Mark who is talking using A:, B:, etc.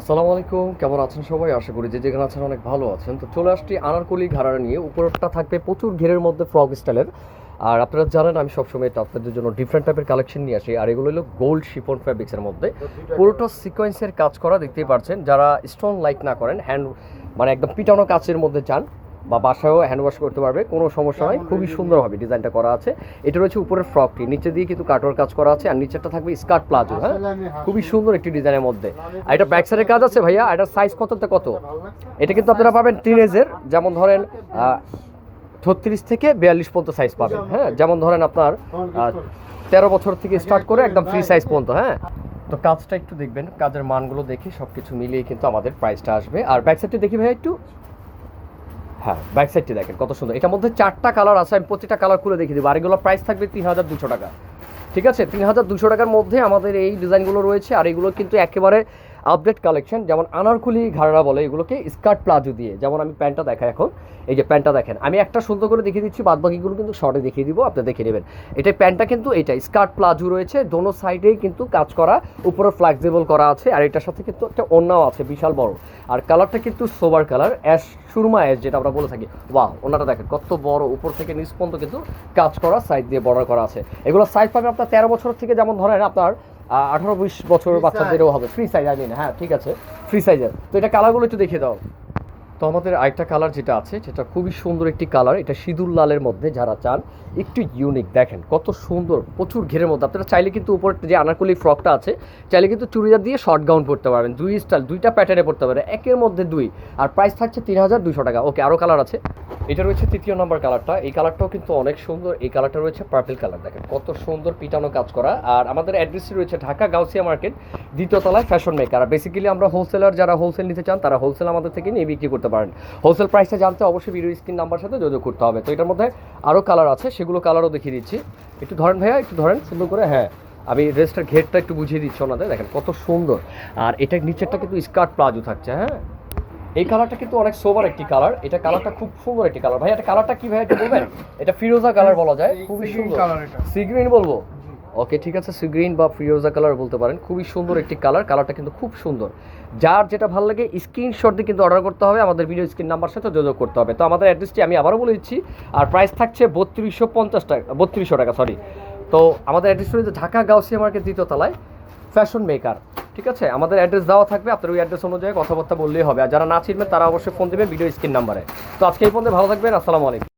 A: আসসালামু আলাইকুম কেমন আছেন সবাই? আশা করি যে যেখানে আছেন অনেক ভালো আছেন। তো চলে আসছি আনারকলি ঘাড়া নিয়ে। উপরটা থাকবে প্রচুর ঘেরের মধ্যে ফ্রক স্টাইলের। আর আপনারা জানেন আমি সবসময় এটা আপনাদের জন্য ডিফারেন্ট টাইপের কালেকশন নিয়ে আসি। আর এগুলো হলো গোল্ড শিফন ফ্যাব্রিক্সের মধ্যে। পুরোটা সিকোয়েন্সের কাজ করা দেখতেই পারছেন। যারা স্ট্রং লাইক না করেন হ্যান্ড মানে একদম পিটানো কাচের মধ্যে চান বা বাসায়ও হ্যান্ড ওয়াশ করতে পারবে কোনো সমস্যা নয় খুবই সুন্দরভাবে ডিজাইনটা করা আছে। এটা রয়েছে উপরের ফ্রকটি নিচে দিয়ে কিন্তু কাটোয়ার কাজ করা আছে আর নিচেরটা থাকবে স্কার্ট প্লাজো হ্যাঁ? খুবই সুন্দর একটি ডিজাইনের মধ্যে। আর এটা ব্যাক সাইডের কাজ আছে ভাইয়া এটার সাইজ কততে কত? এটা কিন্তু আপনারা পাবেন টিনেজের যেমন ধরেন ছত্রিশ থেকে বিয়াল্লিশ পর্যন্ত সাইজ পাবেন হ্যাঁ? যেমন ধরেন আপনার তেরো বছর থেকে স্টার্ট করে একদম ফ্রি সাইজ পর্যন্ত হ্যাঁ? তো কাজটা একটু দেখবেন কাজের মানগুলো দেখে সব কিছু মিলিয়ে কিন্তু আমাদের প্রাইসটা আসবে। আর ব্যাক সাইডটি দেখি ভাইয়া একটু। হ্যাঁ ব্যাক সাইডটি দেখেন, কত সুন্দর। এটার মধ্যে চারটা কালার আছে, আমি প্রতিটা কালার খুলে দেখিয়ে দেবো। আর এগুলো প্রাইস থাকবে তিন হাজার দুশো টাকা। ঠিক আছে? তিন হাজার দুশো টাকার মধ্যে আমাদের এই ডিজাইনগুলো রয়েছে, আর এগুলো কিন্তু একেবারে আপডেট কালেকশন, যেমন আনারকুলি ঘাড়া বলে এগুলোকে, স্কার্ট প্লাজো দিয়ে। যেমন আমি প্যান্টটা দেখাই এখন। এই যে প্যান্টটা দেখেন, আমি একটা সুন্দর করে দেখিয়ে দিচ্ছি, বাদ বাকিগুলো কিন্তু শর্টে দেখিয়ে দিব, আপনি দেখে নেবেন। এটা প্যান্টটা কিন্তু এটা, স্কার্ট প্লাজো রয়েছে, দোনো সাইডেই কিন্তু কাজ করা, উপরে ফ্লেক্সিবল করা আছে, আর এটার সাথে কিন্তু একটা অন্যও আছে, বিশাল বড়। আর কালারটা কিন্তু সোবার কালার অ্যাশ সুরমা অ্যাশ যেটা আমরা বলে থাকি। ওয়াও ওনাটা দেখেন, কত বড়, উপর থেকে নিচ পর্যন্ত কিন্তু কাজ করা সাইড দিয়ে বর্ডার করা আছে। এগুলো সাইজ পাবে আপনার তেরো বছর থেকে যেমন ধরেন আপনার আঠারো বিশ বছর বাচ্চাদেরও হবে। ফ্রি সাইজ আই মিন হ্যাঁ ঠিক আছে। ফ্রি সাইজের তো এটা কালারগুলো একটু দেখিয়ে দাও। তো আমাদের আরেকটা কালার যেটা আছে যেটা খুবই সুন্দর একটি কালার। এটা সিঁদুর লালের মধ্যে যারা চান একটু ইউনিক দেখেন কত সুন্দর প্রচুর ঘেরের মধ্যে। আপনারা চাইলে কিন্তু উপরে যে আনারকলি ফ্রকটা আছে চাইলে কিন্তু চুড়িদার দিয়ে শর্ট গাউন পরতে পারবেন। দুই স্টাইল দুইটা প্যাটার্নে পড়তে পারবেন। একের মধ্যে দুই। আর প্রাইস থাকছে তিন হাজার দুশো টাকা। ওকে আরও কালার আছে। এটা রয়েছে তৃতীয় নম্বর কালারটা। এই কালারটাও কিন্তু অনেক সুন্দর। এই কালারটা রয়েছে পার্পেল কালার দেখেন। কত সুন্দর পিটানো কাজ করা। আর আমাদের অ্যাড্রেসটি রয়েছে ঢাকা গাউসিয়া মার্কেট দ্বিতীয় তলায় ফ্যাশন মেকার আর বেসিক্যালি আমরা হোলসেলার যারা হোলসেল নিতে চান, তারা হোলসেল আমাদের থেকে নিয়ে বিক্রি করতে পারেন। হোলসেল প্রাইসটা জানতে অবশ্যই ভিডিও স্ক্রিন নাম্বার সাথে যোগাযোগ করতে হবে। তো এটার মধ্যে আরও কালার আছে, সেগুলো কালারও দেখিয়ে দিচ্ছি। একটু ধরেন ভাইয়া, একটু ধরেন, সুন্দর করে। হ্যাঁ আমি ড্রেসটার ঘেরটা একটু বুঝিয়ে দিচ্ছি ওনাদের। দেখেন কত সুন্দর। আর এটার নিচেরটা কিন্তু স্কার্ট প্লাজো থাকছে হ্যাঁ? এই কালারটা কিন্তু অনেক সোবার একটি কালার এটা কালারটা খুব সুন্দর একটি কালার ভাই এটা কালারটা কি ভাই একটু বলবেন? এটা ফিরোজা কালার বলা যায়। খুবই সুন্দর।
B: কালার এটা।
A: সি গ্রিন বলব? ওকে ঠিক আছে সি গ্রিন বা ফিরোজা কালার বলতে পারেন। খুবই সুন্দর একটি কালার কালারটা কিন্তু খুব সুন্দর। যার যেটা ভালো লাগে স্ক্রিনশট দিয়ে কিন্তু অর্ডার করতে হবে। আমাদের ভিডিও স্ক্রিন নাম্বার সাথে যোগাযোগ করতে হবে। তো আমাদের অ্যাড্রেসটি আমি আবারও বলে দিচ্ছি। আর প্রাইস থাকছে বত্রিশশো পঞ্চাশ টাকা বত্রিশশো টাকা সরি তো আমাদের অ্যাড্রেস রয়েছে ঢাকা গাউসিয়া মার্কেট দ্বিতীয় তলায়। ফ্যাশন মেকার ঠিক আছে? আমাদের অ্যাড্রেস দেওয়া থাকবে, আপনার ওই অ্যাড্রেস অনুযায়ী কথাবার্তা বললেই হবে। আর যারা না চিনবেন, তারা অবশ্যই ফোন দেবেন ভিডিও স্ক্রিন নাম্বারে তো আজকে এই পর্যন্ত ভালো থাকবেন, আসসালামু আলাইকুম।